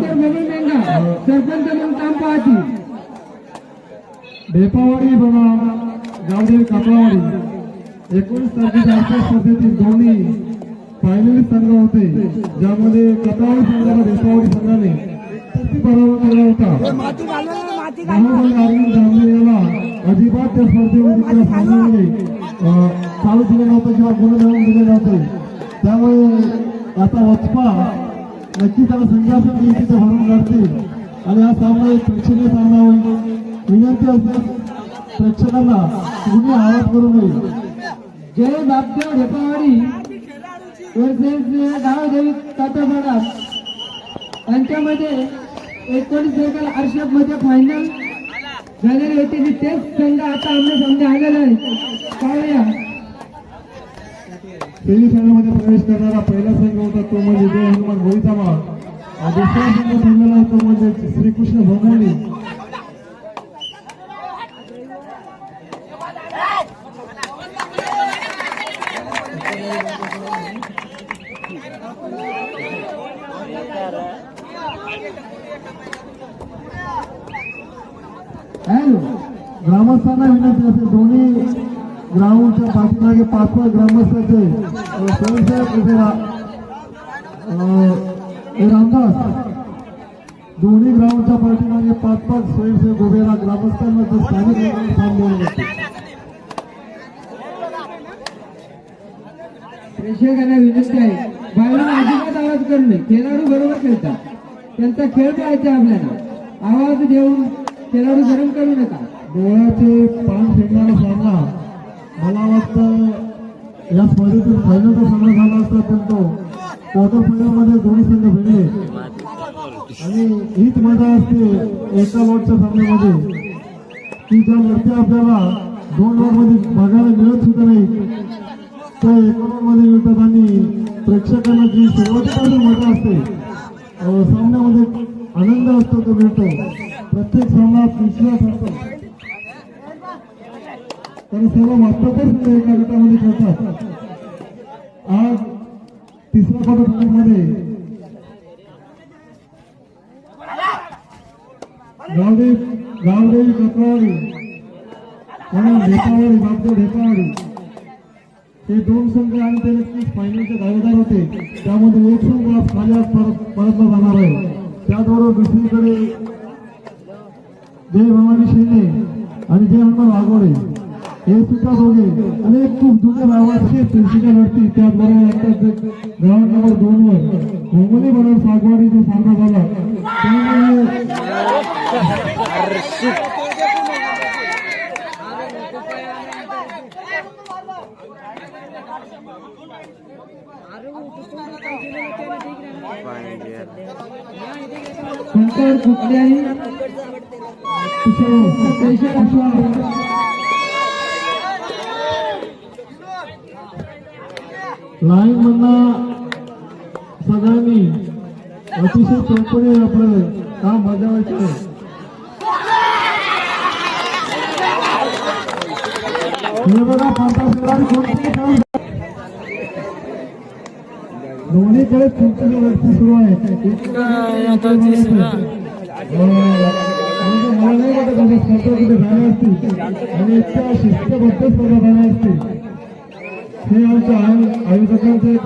Doctor Baban मेंगा sarpanch म्हणून काम पाहतील ढेपावाडी बना गावदेवी कापळावाडी एकोणीस तारखेच्या आजच्या स्पर्धेतील दोन्ही फायनलिस्ट संघ होते ज्यामध्ये कपळावाडी संघाला ढेपावाडी संघाने पराभव केला होता. अरविंद याला अजिबात त्या स्पर्धेमध्ये सामन्यामध्ये चालू दिले नव्हते किंवा गुण मिळवून दिले नव्हते त्यामुळे आता वचपा नक्की त्याला संघासाठी तिथे भरून काढतील आणि हा सामना एक प्रेक्षणीय सामना होईल. विनंती असेल प्रेक्षकांना कुणी आवाज करू नये. जय बापदेव ढेपावाडी वर्सेस टाटा कातरपाडा यांच्यामध्ये एकोणीस तारखेला अर्षदमध्ये फायनल झालेली होती तेच संघ आता आमने सामने आलेला आहे. पाहूया सेमीफायनलमध्ये प्रवेश करणारा पहिला संघ होता तो म्हणजे जय हनुमान गोवितामा दुसरा संघ ठरलेला होतो म्हणजे श्रीकृष्ण भगवानी. ग्रामस्थांना विनंती असेल दोन्ही ग्राम पाठीमागे पाच पाच ग्रामस्थांचे स्वयंसेवक हे रामदास. दोन्ही ग्राउंडच्या पाठीमागे पाच पाच स्वयंसेवक उभे राहा. ग्रामस्थांमध्ये स्थानिक प्रेक्षकांना विनंती आहे. बाहेरून अजिबात आवाज करू नये. खेळाडू बरोबर खेळतात. त्यांचा खेळ पाहायचा आपल्याला. आवाज देऊन खेळाडू गरम करू नका. डोळ्याचे पान फेकणारा सामना. मला वाटतं या स्पर्धेतील फायनलचा सामना झाला असता पण तो क्वार्टर फायनलमध्ये दोन्ही संघ भिडले. आणि हीच मजा असते एका लॉटच्या सामन्यामध्ये की ज्या लढत्या आपल्याला दोन लॉटमध्ये बघायला मिळत सुद्धा नाही त्या एका लॉटमध्ये मिळतात आणि प्रेक्षकांना जी सुरुवातीपासून मजा असते सामन्यामध्ये आनंद असतो तो मिळतो. प्रत्येक सामना विश्वास असतो कारण सर्व मास्टरपट एका गटामध्ये खेळतात. आज तिसऱ्या क्वार्टर फायनलमध्ये गावदेव गावदेवी ककवाडी आणि ढेकावाडी बापदेव ढेकावाडी हे दोन संघ आणि ते नक्कीच फायनलचे दावेदार होते. त्यामध्ये एक संघ आज खाली आज परत परतला जाणार आहे. त्याचबरोबर दुसरीकडे जय भवानी शिंदे आणि जय हनुमान वाघोडे. हे सुद्धा दोघे अनेक खूप जुन्या नावाचे तुळशीच्या लढती त्याचबरोबर आता ग्राउंड नंबर दोन वर मोंगली बरोबर सागवाडी जो सामना झाला त्यामुळे शंकर कुठल्याही प्रेक्षकांना लाईन मधनं सगळ्यांनी अतिशय चौकडी आपलं काम बजावायचं आहे हे बघा पांढरा शिवारी कोणतीही काम दोन्हीकडे तुमची लढती सुरू आहे म्हणजे मला नाही वाटत अशा स्पर्धा कुठे झाल्या असतील आणि इतक्या शिस्तबद्ध स्पर्धा झाल्या असतील हे आमच्या आयो- आयोजकांचे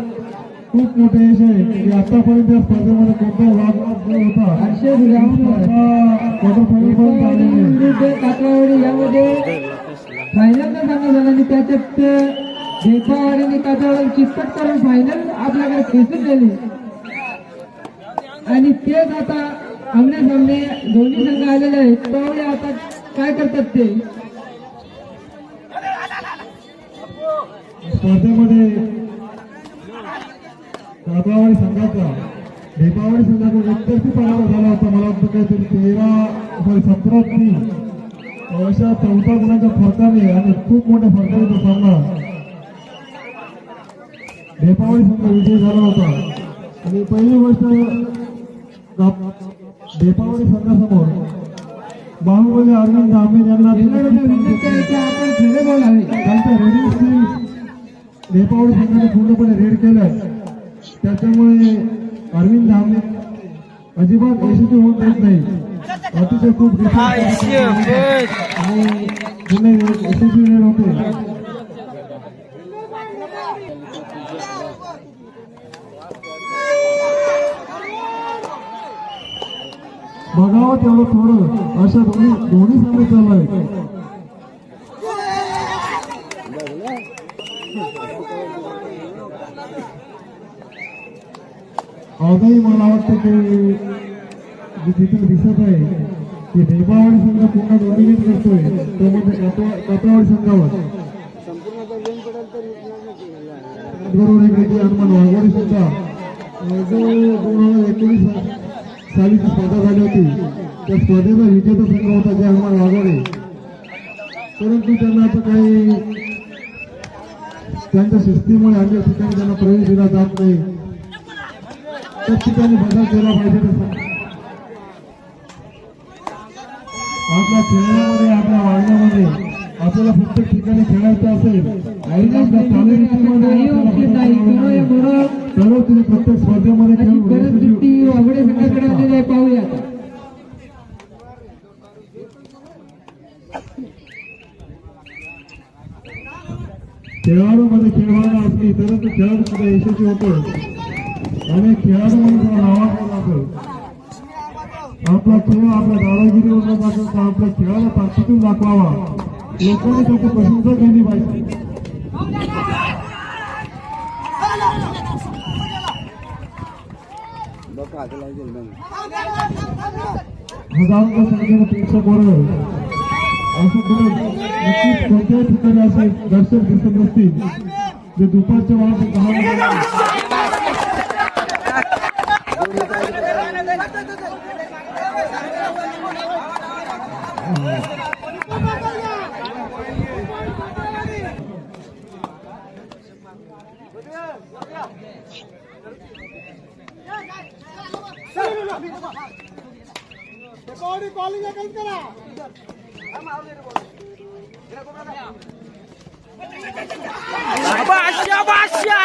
खूप मोठे यश आहे. की आतापर्यंत या स्पर्धेमध्ये कोणता वाद होता. क्वार्टर फायनल आलेले कात्रावाडी यामध्ये फायनलचा सामना झाला आणि त्याच्यात आणि कात्रावाडी चितपट करून फायनल आपल्याकडे खेचून दिली आणि तेच आता आमने सामने दोन्ही संघ आलेले आहेत. पाहूया आता काय करतात ते? स्पर्धेमध्ये दादावाडी संघाचा ढेपावाडी संघाचा एकतर्फी पराभव झाला होता. मला वाटतं काहीतरी तेरा सॉरी सतरा तीन. अशा चौदा गुणांच्या फरकाने आणि खूप मोठ्या फरकाने तो सामना ढेपावाडी संघ विजयी झाला होता. आणि पहिली गोष्ट गाप- संघासमोर बाहुबली अरविंद आंबेड यांना आपण खेळ बोलावे रेडिंग स्किल नेपाळी संघाने पूर्णपणे रेड केलं. त्याच्यामुळे अरविंद धामणे अजिबात यशस्वी होऊन देत नाही. अतिशय खूप आणि पुणे यशस्वी रेड होते. बघावं तेवढं थोडं. अशा दोन्ही दोन्ही संघ चालू आहे आजही मला वाटतं की जे चित्र दिसत आहे की देवावाडी संघ पुन्हा डॉमिनेट करतोय. तो म्हणजे कातवाडी संघावर. त्याचबरोबर एक हनुमान वाघवाडी सुद्धा जो दोन हजार एकोणीस स्पर्धा झाली होती त्या स्पर्धेचा विजेता संघ होता जे हनुमान वाघवाडे. परंतु त्यांना आता काही त्यांच्या शिस्तीमुळे अनेक ठिकाणी त्यांना प्रवेश दिला जात नाही त्या ठिकाणी बदल केला पाहिजे आपल्या खेळण्यामध्ये आपल्या वाढण्यामध्ये आपल्याला प्रत्येक ठिकाणी खेळायचं असेल नाही आपल्याला ओके बदल नाही करावा किंवा लागेल. बरोबर तरच तुम्ही प्रत्येक स्पर्धेमध्ये अशी खेळून परिस्थिती यशस्वी वागडे संघाकडे होऊ आलेली आहे पाहूया आता खेळाडूमध्ये खेळभावना असली तरच खेळाडू सुद्धा यशस्वी होतो. आणि खेळाडू म्हणून नावाजलं जातं. आपला खेळ आपल्या दादागिरीवर न दाखवता आपल्या खेळाला ताकदीतून दाखवावा. लोकांनी त्याची प्रशंसा केली पाहिजे. हजारोच्या संख्येने प्रेक्षक वर्ग असं कुठे नक्कीच कोणत्याही ठिकाणी असे दर्शक दिसत नसतील जे दुपारच्या वेळात दहा मिनिटं Abaixa, abaixa!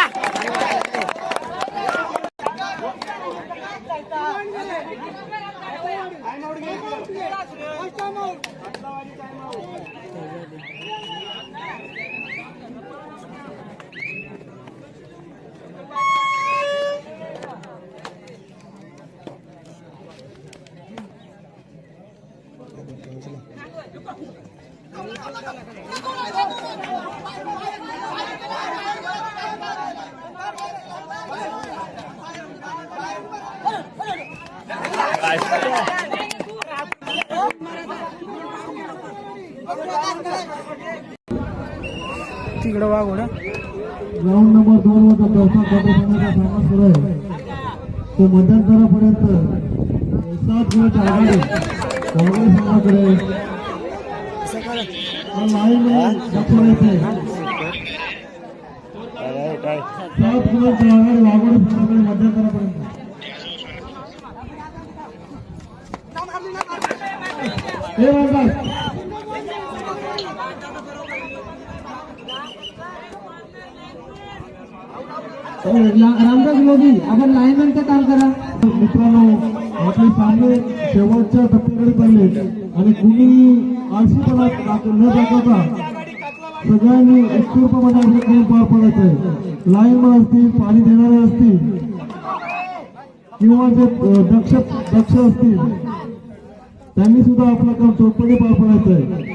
तिकडं वाघोडा ग्राउंड नंबर दोन वर चौथा क्वार्टर सामना सुरू आहे. तो मध्यंतरापर्यंत सात गुणाच्या आघाडी रामदास मोदी आपण लाईनमॅनचं काम करा. मित्रांनो आपले सामने शेवटच्या टप्प्याकडे चालले आणि कुणी आळशीपणा न दाखवता सगळ्यांनी उत्स्फूर्तपणे आपलं खेळ पार पाडायचं. आहे लाईनमन असतील पाणी देणारे असतील किंवा जे दक्ष दक्ष असतील त्यांनी सुद्धा आपलं काम चौपटे पार पाडायचं आहे.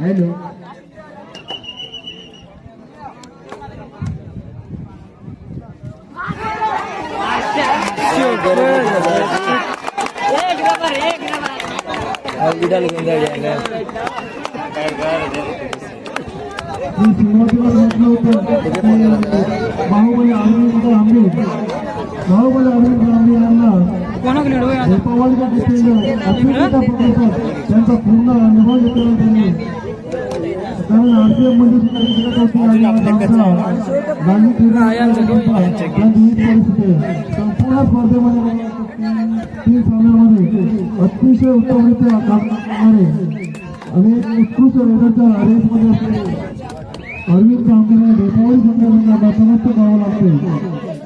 हॅलो. मी सुरुवातीला म्हटलं होतं की बाहुबली अरविंद आंबे बाहुबली अरविंद आंबे यांना कोणाकडे नेपाळच्या दृष्टीने अतिशय प्रदेशात त्यांचा पूर्ण अनुभव घेतलेला त्यांनी कारण आरपीएफमध्ये होती आणि गांधी ही परिस्थिती संपूर्ण स्पर्धेमध्ये तीन सामन्यांमध्ये अतिशय उत्तमरित्या काम करणारे आणि उत्कृष्ट रेडरच्या रेसमध्ये असलेले अरविंद कामगिरी लागते.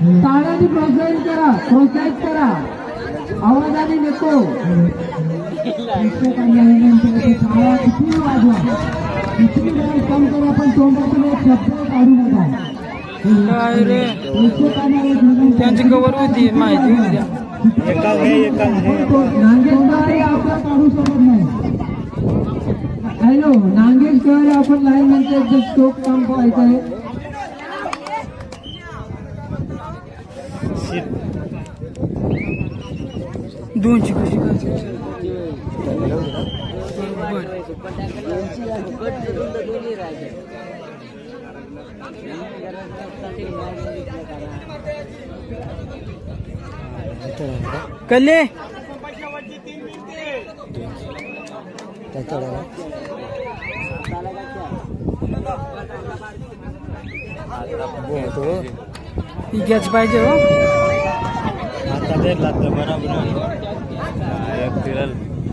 टाळ्याने प्रोत्साहित करा प्रोत्साहित करा. आवाजाने नको प्रेक्षकांना विनंती आहे की टाळ्या किती वाजवा. किती वेळ कम करा आपण तोंडातून एक शब्द काढू नका. त्यांची कवर होती माहिती. नांगेशकर आपण काढू शकत नाही. हॅलो नांगेशकर आपण लाईन म्हणते स्टोक काम करायचं आहे दोनशे कशी काय कल्ले. ही घ्यायच पाहिजे हो. आता ते लागतं बरोबर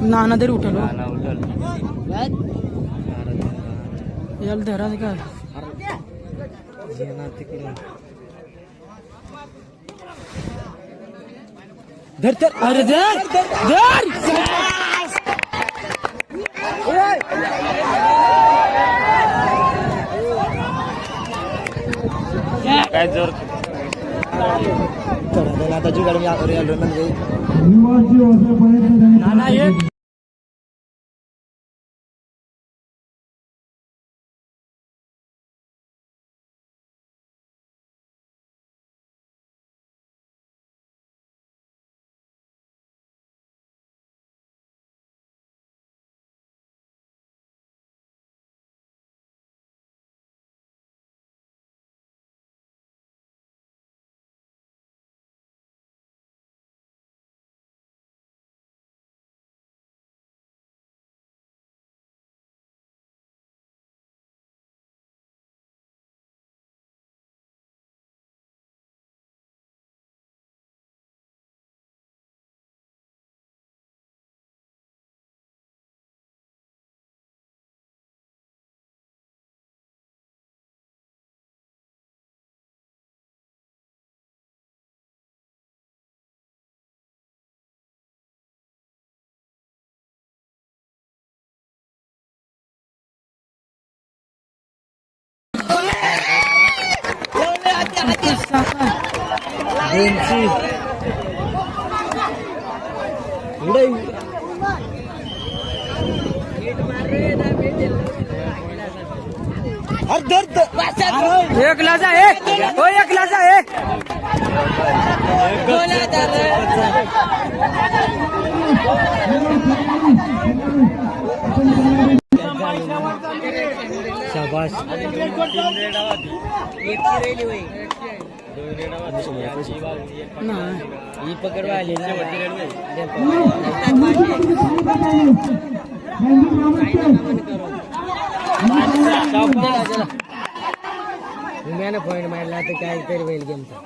नाना तरी उठल. याला धरा काय? धर धर. अरे धर. धर. काय जोर? आता जुगाड मी आलो म्हणजे असेपर्यंत त्यांनी एक लाजा एक हो एक लाजा एक शाबाश नाही ही पकडवायली तुम्ही पॉईंट मारला तर काय तरी होईल गेमचा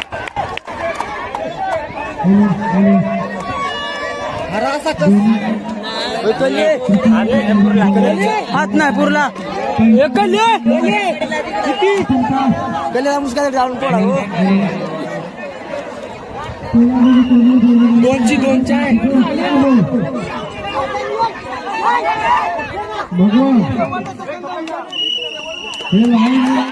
हात नाही पुरला एक किती जाऊन पडा हो दोनची दोनची आहे भगवान